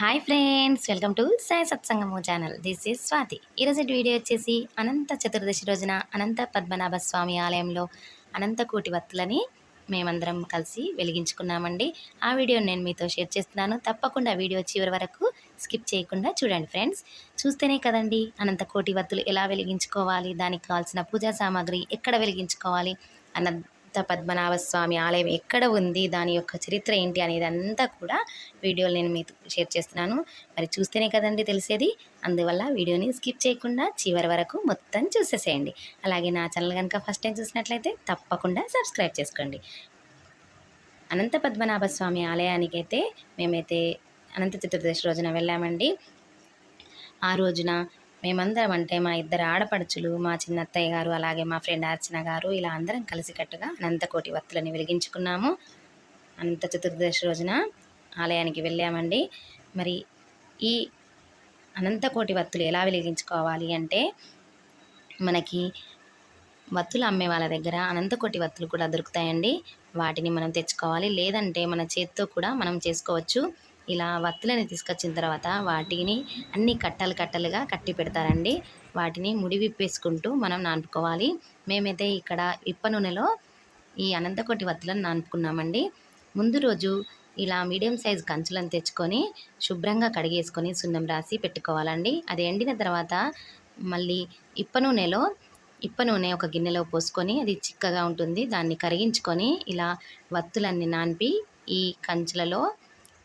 Hi friends welcome to Sai Satsangamu channel this is Swathi ఈరోజు video వచ్చేసి అనంత చతుర్దశి రోజున అనంత పద్మనాభ స్వామి ఆలయంలో అనంత కోటి వత్తులని మేమందరం కలిసి వెలిగించుకున్నామండి. ఆ వీడియో నేను మీతో షేర్ చేస్తున్నాను. తప్పకుండా వీడియో చివరి వరకు స్కిప్ చేయకుండా చూడండి ఫ్రెండ్స్. చూస్తేనే కదండి అనంత కోటి వత్తులు ఎలా వెలిగించుకోవాలి దానికి కావాల్సిన పూజా సామాగ్రి ఎక్కడ వెలిగించుకోవాలి అన్న పద్మనాభ స్వామి ఆలయం ఎక్కడ ఉంది దాని యొక్క చరిత్ర ఏంటి అనేది అంతా కూడా వీడియోలు నేను మీతో షేర్ చేస్తున్నాను. మరి చూస్తేనే కదండి తెలిసేది. అందువల్ల వీడియోని స్కిప్ చేయకుండా చివరి వరకు మొత్తం చూసేసేయండి. అలాగే నా ఛానల్ కనుక ఫస్ట్ టైం చూసినట్లయితే తప్పకుండా సబ్స్క్రైబ్ చేసుకోండి. అనంత పద్మనాభ స్వామి ఆలయానికైతే మేమైతే అనంత చతుర్దశి రోజున వెళ్ళామండి. ఆ రోజున మేమందరం అంటే మా ఇద్దరు ఆడపడుచులు మా చిన్నత్తయ్య గారు అలాగే మా ఫ్రెండ్ అర్చన గారు ఇలా అందరం కలిసికట్టుగా అనంతకోటి వత్తులని వెలిగించుకున్నాము. అనంత చతుర్దశి రోజున ఆలయానికి వెళ్ళామండి. మరి ఈ అనంతకోటి వత్తులు ఎలా వెలిగించుకోవాలి అంటే మనకి వత్తులు అమ్మే వాళ్ళ దగ్గర అనంతకోటి వత్తులు కూడా దొరుకుతాయండి. వాటిని మనం తెచ్చుకోవాలి. లేదంటే మన చేతితో కూడా మనం చేసుకోవచ్చు. ఇలా వత్తులని తీసుకొచ్చిన తర్వాత వాటిని అన్ని కట్టలు కట్టలుగా కట్టి పెడతారండి. వాటిని ముడి విప్పేసుకుంటూ మనం నానుపుకోవాలి మేమైతే ఇక్కడ ఇప్ప నూనెలో ఈ అనంతకోటి వత్తులను నానుపుకున్నామండి ముందు రోజు ఇలా మీడియం సైజ్ కంచులను తెచ్చుకొని శుభ్రంగా కడిగేసుకొని సున్నం రాసి పెట్టుకోవాలండి. అది ఎండిన తర్వాత మళ్ళీ ఇప్ప నూనెలో ఇప్ప నూనె ఒక గిన్నెలో పోసుకొని అది చిక్కగా ఉంటుంది. దాన్ని కరిగించుకొని ఇలా వత్తులన్నీ నానిపి ఈ కంచులలో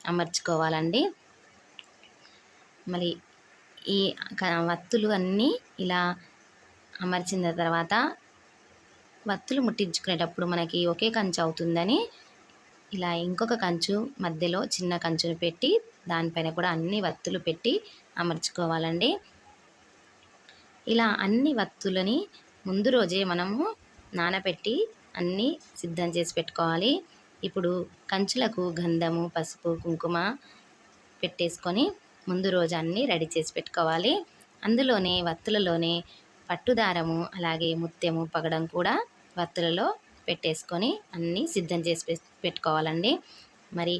అమర్చుకోవాలండి. మరి ఈ వత్తులు అన్నీ ఇలా అమర్చిన తర్వాత వత్తులు ముట్టించుకునేటప్పుడు మనకి ఒకే కంచు అవుతుందని ఇలా ఇంకొక కంచు మధ్యలో చిన్న కంచును పెట్టి దానిపైన కూడా అన్ని వత్తులు పెట్టి అమర్చుకోవాలండి. ఇలా అన్ని వత్తులని ముందు రోజే మనము నానబెట్టి అన్నీ సిద్ధం చేసి పెట్టుకోవాలి. ఇప్పుడు కంచులకు గంధము పసుపు కుంకుమ పెట్టేసుకొని ముందు రోజు అన్నీ రెడీ చేసి పెట్టుకోవాలి. అందులోనే వత్తులలోనే పట్టుదారము అలాగే ముత్యము పగడం కూడా వత్తులలో పెట్టేసుకొని అన్నీ సిద్ధం చేసి పెట్టుకోవాలండి. మరి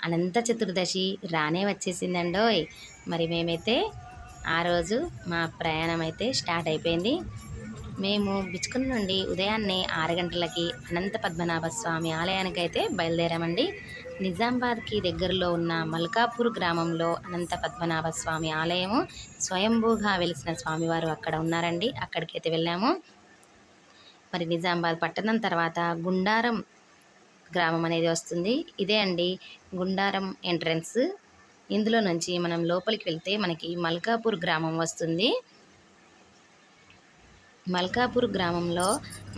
అనంత చతుర్దశి రానే వచ్చేసిందండోయ్. మరి మేమైతే ఆ రోజు మా ప్రయాణం అయితే స్టార్ట్ అయిపోయింది. మేము బిచ్చుకున్న నుండి ఉదయాన్నే ఆరు గంటలకి అనంత పద్మనాభ స్వామి ఆలయానికి అయితే బయలుదేరామండి. నిజామాబాద్కి దగ్గరలో ఉన్న మల్కాపూర్ గ్రామంలో అనంత పద్మనాభ స్వామి ఆలయము స్వయంభూగా వెలిసిన స్వామివారు అక్కడ ఉన్నారండి. అక్కడికైతే వెళ్ళాము. మరి నిజామాబాద్ పట్టణం తర్వాత గుండారం గ్రామం అనేది వస్తుంది. ఇదే అండి గుండారం ఎంట్రన్స్. ఇందులో నుంచి మనం లోపలికి వెళ్తే మనకి మల్కాపూర్ గ్రామం వస్తుంది. మల్కాపూర్ గ్రామంలో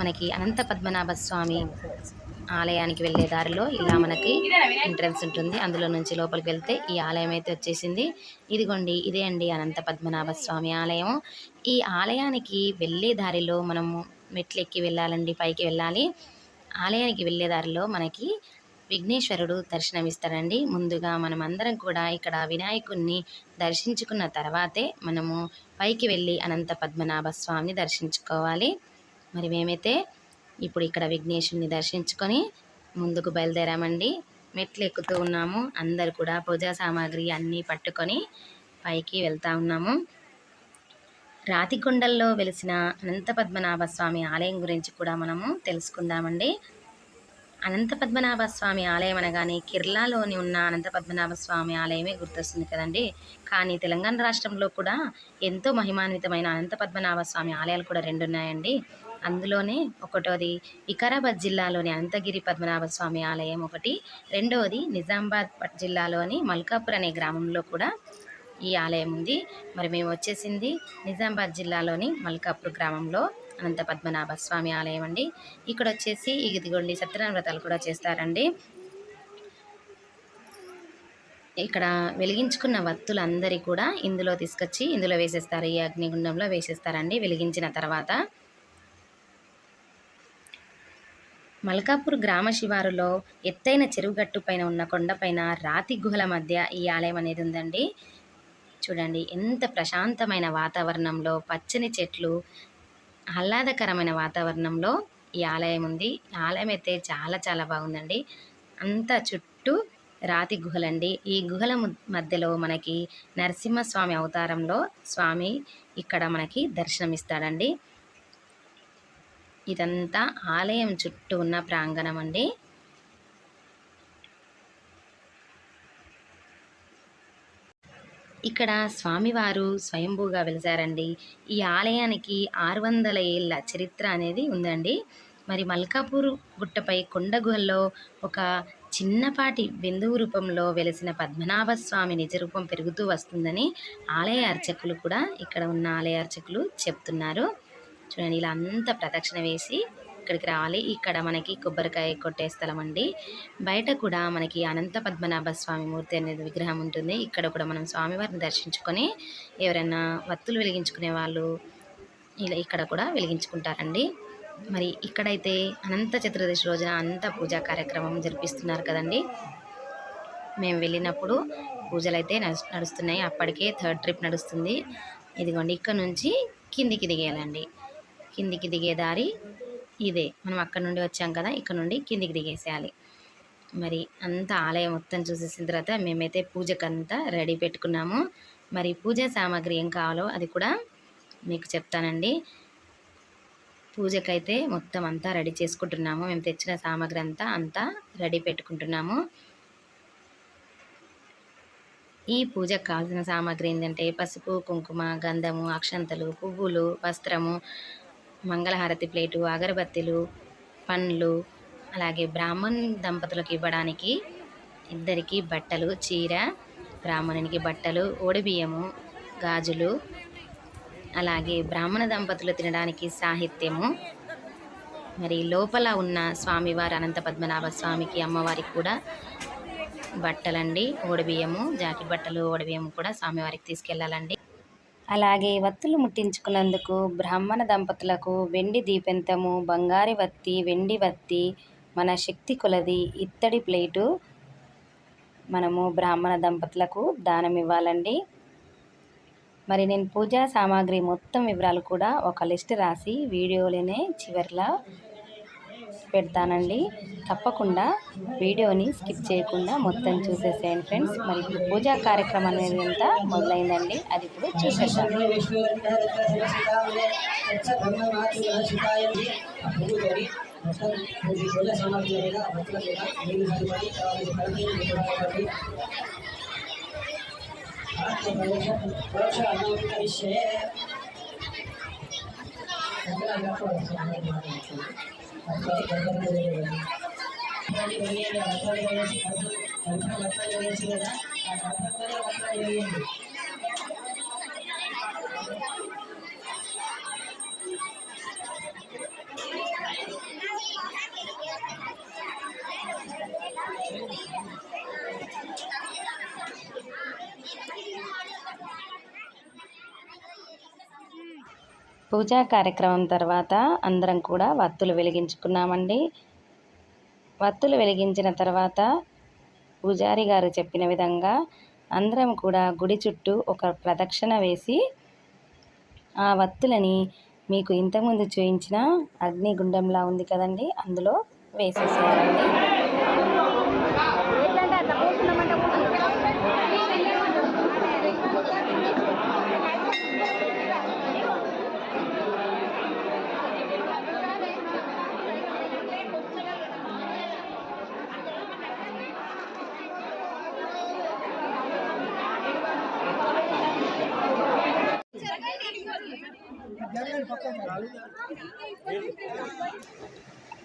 మనకి అనంత పద్మనాభ స్వామి ఆలయానికి వెళ్ళే దారిలో ఇలా మనకి ఎంట్రన్స్ ఉంటుంది. అందులో నుంచి లోపలికి వెళ్తే ఈ ఆలయం అయితే వచ్చేసింది. ఇదిగోండి ఇదే అండి అనంత పద్మనాభ స్వామి ఆలయం. ఈ ఆలయానికి వెళ్ళే దారిలో మనము మెట్లు ఎక్కి వెళ్ళాలండి పైకి వెళ్ళాలి. ఆలయానికి వెళ్ళే దారిలో మనకి విఘ్నేశ్వరుడు దర్శనమిస్తారండి. ముందుగా మనం అందరం కూడా ఇక్కడ వినాయకుణ్ణి దర్శించుకున్న తర్వాతే మనము పైకి వెళ్ళి అనంత పద్మనాభ స్వామిని దర్శించుకోవాలి. మరి మేమైతే ఇప్పుడు ఇక్కడ విఘ్నేశ్వరుని దర్శించుకొని ముందుకు బయలుదేరామండి. మెట్లు ఎక్కుతూ ఉన్నాము. అందరు కూడా పూజా సామాగ్రి అన్నీ పట్టుకొని పైకి వెళ్తూ ఉన్నాము. రాతికొండల్లో వెలిసిన అనంత పద్మనాభ స్వామి ఆలయం గురించి కూడా మనము తెలుసుకుందామండి. అనంత పద్మనాభ స్వామి ఆలయం అనగానే కిర్లాలోని ఉన్న అనంత పద్మనాభ స్వామి ఆలయమే గుర్తొస్తుంది కదండి. కానీ తెలంగాణ రాష్ట్రంలో కూడా ఎంతో మహిమాన్వితమైన అనంత పద్మనాభ స్వామి ఆలయాలు కూడా రెండు ఉన్నాయండి అందులోనే ఒకటోది వికారాబాద్ జిల్లాలోని అనంతగిరి పద్మనాభ స్వామి ఆలయం ఒకటి రెండవది నిజామాబాద్ జిల్లాలోని మల్కాపూర్ అనే గ్రామంలో కూడా ఈ ఆలయం ఉంది. మరి మేము వచ్చేసింది నిజామాబాద్ జిల్లాలోని మల్కాపూర్ గ్రామంలో. అనంత పద్మనాభ స్వామి ఆలయం అండి. ఇక్కడ వచ్చేసి ఇదిగోండి సత్యనారాయణ వ్రతాలు కూడా చేస్తారండి. ఇక్కడ వెలిగించుకున్న వత్తులు అందరి కూడా ఇందులో తీసుకొచ్చి ఇందులో వేసేస్తారు. ఈ అగ్నిగుండంలో వేసేస్తారండి. వెలిగించిన తర్వాత మల్కాపూర్ గ్రామ శివారులో ఎత్తైన చెరువుగట్టు పైన ఉన్న కొండపైన రాతి గుహల మధ్య ఈ ఆలయం అనేది ఉందండి. చూడండి ఎంత ప్రశాంతమైన వాతావరణంలో పచ్చని చెట్లు ఆహ్లాదకరమైన వాతావరణంలో ఈ ఆలయం ఉంది. ఆలయం అయితే చాలా చాలా బాగుందండి. అంతా చుట్టూ రాతి గుహలండి. ఈ గుహల మధ్యలో మనకి నరసింహస్వామి అవతారంలో స్వామి ఇక్కడ మనకి దర్శనమిస్తాడండి. ఇదంతా ఆలయం చుట్టూ ఉన్న ప్రాంగణం అండి. ఇక్కడ స్వామివారు స్వయంభూగా వెలిసారండి ఈ ఆలయానికి ఆరు వందల ఏళ్ళ చరిత్ర అనేది ఉందండి. మరి మల్కాపూర్ గుట్టపై కొండ గుహల్లో ఒక చిన్నపాటి బిందువు రూపంలో వెలిసిన పద్మనాభ స్వామి నిజ రూపం పెరుగుతూ వస్తుందని ఆలయ అర్చకులు కూడా ఇక్కడ ఉన్న ఆలయ అర్చకులు చెప్తున్నారు. చూడండి ఇలా అంతా ప్రదక్షిణ వేసి ఇక్కడికి రావాలి. ఇక్కడ మనకి కొబ్బరికాయ కొట్టే స్థలం అండి. బయట కూడా మనకి అనంత పద్మనాభ స్వామి మూర్తి అనేది విగ్రహం ఉంటుంది. ఇక్కడ కూడా మనం స్వామివారిని దర్శించుకొని ఎవరైనా వత్తులు వెలిగించుకునే వాళ్ళు ఇలా ఇక్కడ కూడా వెలిగించుకుంటారండి. మరి ఇక్కడైతే అనంత చతుర్దశి రోజున అనంత పూజా కార్యక్రమం జరిపిస్తున్నారు కదండి. మేము వెళ్ళినప్పుడు పూజలు అయితే నడుస్తున్నాయి. అప్పటికే థర్డ్ ట్రిప్ నడుస్తుంది. ఇదిగోండి ఇక్కడ నుంచి కిందికి దిగేయాలండి. కిందికి దిగే దారి ఇదే మనం అక్కడ నుండి వచ్చాం కదా ఇక్కడ నుండి కిందికి దిగేసేయాలి. మరి అంత ఆలయం మొత్తం చూసేసిన తర్వాత మేమైతే పూజకంతా రెడీ పెట్టుకున్నాము. మరి పూజా సామాగ్రి ఏం కావాలో అది కూడా మీకు చెప్తానండి. పూజకైతే మొత్తం అంతా రెడీ చేసుకుంటున్నాము. మేము తెచ్చిన సామాగ్రి అంతా అంతా రెడీ పెట్టుకుంటున్నాము. ఈ పూజకు కావాల్సిన సామాగ్రి ఏంటంటే పసుపు కుంకుమ గంధము అక్షంతలు పువ్వులు వస్త్రము మంగళహారతి ప్లేటు అగరబత్తీలు పండ్లు అలాగే బ్రాహ్మణ్ దంపతులకు ఇవ్వడానికి ఇద్దరికి బట్టలు చీర బ్రాహ్మణునికి బట్టలు ఓడిబియ్యము గాజులు అలాగే బ్రాహ్మణ దంపతులు తినడానికి సాహిత్యము. మరి లోపల ఉన్న స్వామివారి అనంత పద్మనాభ స్వామికి అమ్మవారికి కూడా బట్టలండి ఓడిబియ్యము జాకెట్ బట్టలు ఓడిబియ్యము కూడా స్వామివారికి తీసుకెళ్ళాలండి అలాగే వత్తులు ముట్టించుకున్నందుకు బ్రాహ్మణ దంపతులకు వెండి దీపెంతము బంగారి వత్తి వెండి వత్తి మన శక్తి కొలది ఇత్తడి ప్లేటు మనము బ్రాహ్మణ దంపతులకు దానం ఇవ్వాలండి మరి నేను పూజా సామాగ్రి మొత్తం వివరాలు కూడా ఒక లిస్ట్ రాసి వీడియోలోనే చివరిలో పెడతానండి. తప్పకుండా వీడియోని స్కిప్ చేయకుండా మొత్తం చూసేసేయండి ఫ్రెండ్స్. మరి ఇప్పుడు పూజా కార్యక్రమం అనేది ఎంత మొదలైందండి? అది ఇప్పుడు చూసేద్దాం పూజా కార్యక్రమం తర్వాత అందరం కూడా వత్తులు వెలిగించుకున్నామండి. వత్తులు వెలిగించిన తర్వాత పూజారి గారు చెప్పిన విధంగా అందరం కూడా గుడి చుట్టూ ఒక ప్రదక్షిణ వేసి ఆ వత్తులని మీకు ఇంతకుముందు చూయించిన అగ్నిగుండంలా ఉంది కదండి అందులో వేసేసేయాలండి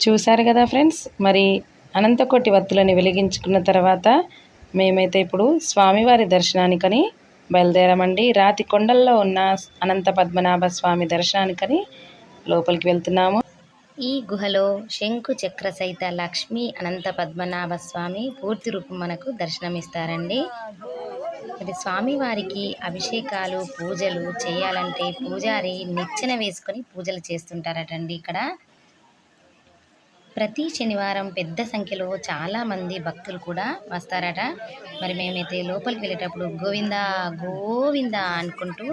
చూశారు కదా ఫ్రెండ్స్? మరి అనంతకోటి వత్తులని వెలిగించుకున్న తర్వాత మేమైతే ఇప్పుడు స్వామివారి దర్శనానికని బయలుదేరామండి. రాతి కొండల్లో ఉన్న అనంత పద్మనాభ స్వామి దర్శనానికని లోపలికి వెళ్తున్నాము. ఈ గుహలో శంకు చక్ర సహిత లక్ష్మీ అనంత పద్మనాభ స్వామి పూర్తి రూపం మనకు దర్శనమిస్తారండి. ఇది స్వామివారికి అభిషేకాలు పూజలు చేయాలంటే పూజారి నిచ్చెన వేసుకొని పూజలు చేస్తుంటారటండి ఇక్కడ. ప్రతి శనివారం పెద్ద సంఖ్యలో చాలా మంది భక్తులు కూడా వస్తారట. మరి మేమైతే లోపలికి వెళ్ళేటప్పుడు గోవింద గోవింద అనుకుంటూ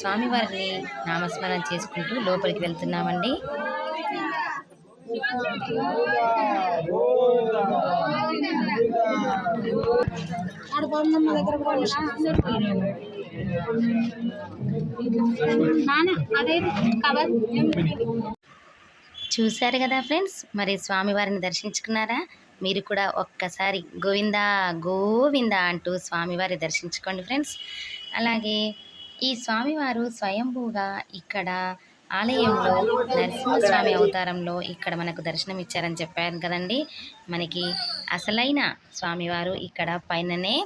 స్వామివారిని నామస్మరణ చేసుకుంటూ లోపలికి వెళ్తున్నామండి. చూశారు కదా ఫ్రెండ్స్ మరి స్వామివారిని దర్శించుకున్నారా? మీరు కూడా ఒక్కసారి గోవిందా గోవిందా అంటూ స్వామివారి దర్శించుకోండి ఫ్రెండ్స్. అలాగే ఈ స్వామివారు స్వయంభూగా ఇక్కడ ఆలయంలో నరసింహస్వామి అవతారంలో ఇక్కడ మనకు దర్శనం ఇచ్చారని చెప్పారు కదండి. మనకి అసలైన స్వామివారు ఇక్కడ పైననే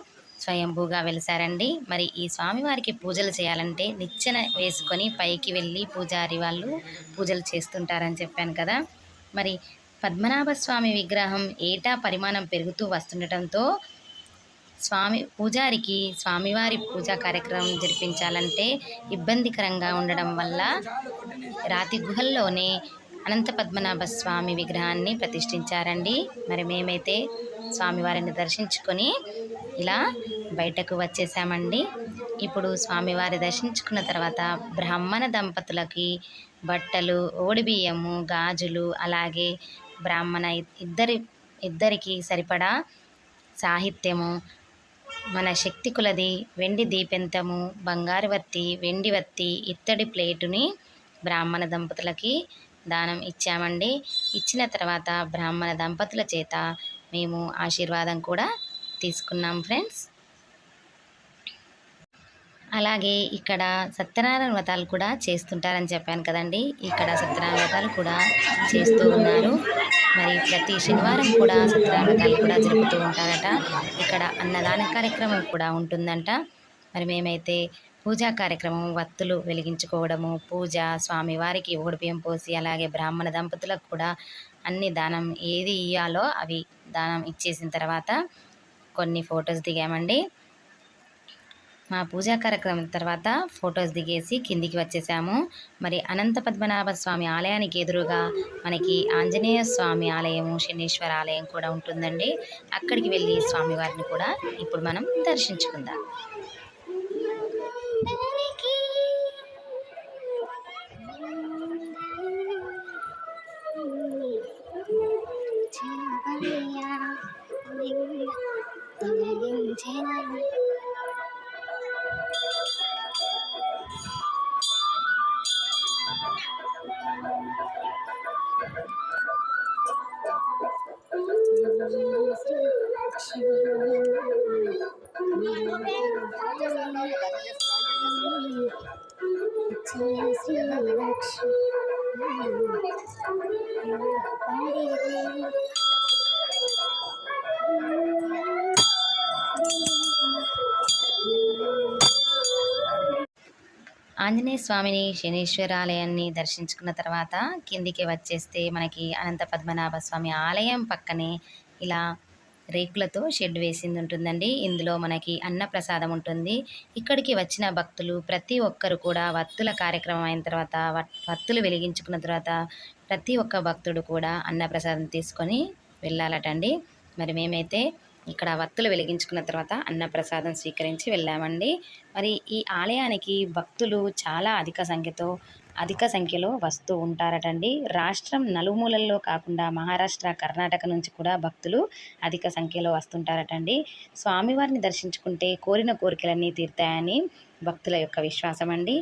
స్వయంభూగా వెలిసారండి. మరి ఈ స్వామివారికి పూజలు చేయాలంటే నిచ్చెన వేసుకొని పైకి వెళ్ళి పూజారి వాళ్ళు పూజలు చేస్తుంటారని చెప్పాను కదా. మరి పద్మనాభ స్వామి విగ్రహం ఏటా పరిమాణం పెరుగుతూ వస్తుండటంతో స్వామి పూజారికి స్వామివారి పూజా కార్యక్రమం జరిపించాలంటే ఇబ్బందికరంగా ఉండడం వల్ల రాతి గుహల్లోనే అనంత పద్మనాభ స్వామి విగ్రహాన్ని ప్రతిష్ఠించారండి. మరి మేమైతే స్వామివారిని దర్శించుకొని ఇలా బయటకు వచ్చేసామండి. ఇప్పుడు స్వామివారి దర్శించుకున్న తర్వాత బ్రాహ్మణ దంపతులకి బట్టలు ఓడిబియ్యము గాజులు అలాగే బ్రాహ్మణ ఇద్దరి ఇద్దరికి సరిపడా సాహిత్యము మన శక్తి కులది వెండి దీపెంతము బంగారు వత్తి వెండి వత్తి ఇత్తడి ప్లేటుని బ్రాహ్మణ దంపతులకి దానం ఇచ్చామండి. ఇచ్చిన తర్వాత బ్రాహ్మణ దంపతుల చేత మేము ఆశీర్వాదం కూడా తీసుకున్నాం ఫ్రెండ్స్. అలాగే ఇక్కడ సత్యనారాయణ వ్రతాలు కూడా చేస్తుంటారని చెప్పాను కదండి. ఇక్కడ సత్యనారాయణ వ్రతాలు కూడా చేస్తూ ఉన్నారు. మరి ప్రతి శనివారం కూడా సత్యనారాయణ వ్రతాలు కూడా జరుపుతూ ఉంటారట. ఇక్కడ అన్నదాన కార్యక్రమం కూడా ఉంటుందంట. మరి మేమైతే పూజా కార్యక్రమం వత్తులు వెలిగించుకోవడము పూజ స్వామివారికి ఓడిపియం పోసి అలాగే బ్రాహ్మణ దంపతులకు కూడా అన్ని దానం ఏది ఇయ్యాలో అవి దానం ఇచ్చేసిన తర్వాత కొన్ని ఫొటోస్ దిగామండి. మా పూజా కార్యక్రమం తర్వాత ఫొటోస్ దిగేసి కిందికి వచ్చేసాము. మరి అనంత పద్మనాభ స్వామి ఆలయానికి ఎదురుగా మనకి ఆంజనేయ స్వామి ఆలయము శనీశ్వర ఆలయం కూడా ఉంటుందండి. అక్కడికి వెళ్ళి స్వామివారిని కూడా ఇప్పుడు మనం దర్శించుకుందాం. ఆంజనేయ స్వామిని శనీశ్వర ఆలయాన్ని దర్శించుకున్న తర్వాత కిందికి వచ్చేస్తే మనకి అనంత పద్మనాభ స్వామి ఆలయం పక్కనే ఇలా రేకులతో షెడ్ వేసింది ఉంటుందండి. ఇందులో మనకి అన్నప్రసాదం ఉంటుంది. ఇక్కడికి వచ్చిన భక్తులు ప్రతి ఒక్కరు కూడా వత్తుల కార్యక్రమం అయిన తర్వాత వత్తులు వెలిగించుకున్న తర్వాత ప్రతి ఒక్క భక్తుడు కూడా అన్నప్రసాదం తీసుకొని వెళ్ళాలటండి. మరి మేమైతే ఇక్కడ వత్తులు వెలిగించుకున్న తర్వాత అన్నప్రసాదం స్వీకరించి వెళ్ళామండి. మరి ఈ ఆలయానికి భక్తులు చాలా అధిక సంఖ్యతో అధిక సంఖ్యలో వస్తూ ఉంటారటండి. రాష్ట్రం నలుమూలల్లో కాకుండా మహారాష్ట్ర కర్ణాటక నుంచి కూడా భక్తులు అధిక సంఖ్యలో వస్తుంటారటండి. స్వామివారిని దర్శించుకుంటే కోరిన కోరికలన్నీ తీరుతాయని భక్తుల యొక్క విశ్వాసం అండి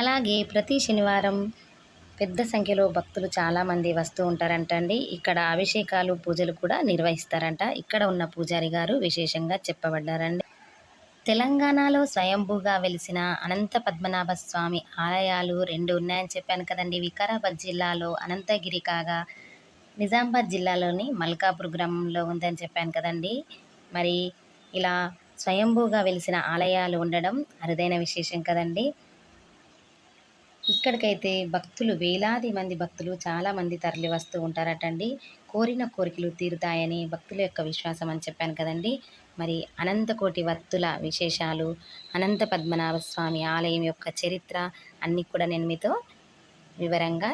అలాగే ప్రతి శనివారం పెద్ద సంఖ్యలో భక్తులు చాలామంది వస్తూ ఉంటారంటండి. ఇక్కడ అభిషేకాలు పూజలు కూడా నిర్వహిస్తారంట. ఇక్కడ ఉన్న పూజారి గారు విశేషంగా చెప్పబడ్డారండి. తెలంగాణలో స్వయంభూగా వెలిసిన అనంత పద్మనాభ స్వామి ఆలయాలు రెండు ఉన్నాయని చెప్పాను కదండి. వికారాబాద్ జిల్లాలో అనంతగిరి కాగా నిజామాబాద్ జిల్లాలోని మల్కాపూర్ గ్రామంలో ఉందని చెప్పాను కదండి. మరి ఇలా స్వయంభూగా వెలిసిన ఆలయాలు ఉండడం అరుదైన విశేషం కదండి. ఇక్కడికైతే భక్తులు వేలాది మంది భక్తులు చాలామంది తరలి వస్తూ ఉంటారటండి. కోరిన కోరికలు తీరుతాయని భక్తుల యొక్క విశ్వాసం అని చెప్పాను కదండి. మరి అనంతకోటి వత్తుల విశేషాలు అనంత పద్మనాభ స్వామి ఆలయం యొక్క చరిత్ర అన్నీ కూడా నేను మీతో వివరంగా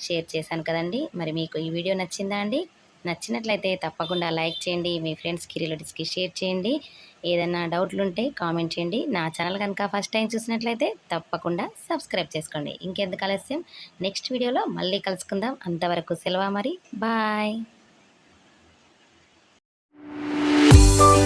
షేర్ చేశాను కదండి. మరి మీకు ఈ వీడియో నచ్చిందా అండి? నచ్చినట్లయితే తప్పకుండా లైక్ చేయండి మీ ఫ్రెండ్స్కి రిలేటివ్స్కి షేర్ చేయండి. ఏదైనా డౌట్లు ఉంటే కామెంట్ చేయండి. నా ఛానల్ కనుక ఫస్ట్ టైం చూసినట్లయితే తప్పకుండా సబ్స్క్రైబ్ చేసుకోండి. ఇంకెందుకు ఆలస్యం? నెక్స్ట్ వీడియోలో మళ్ళీ కలుసుకుందాం. అంతవరకు సెలవు మరి. Bye bye.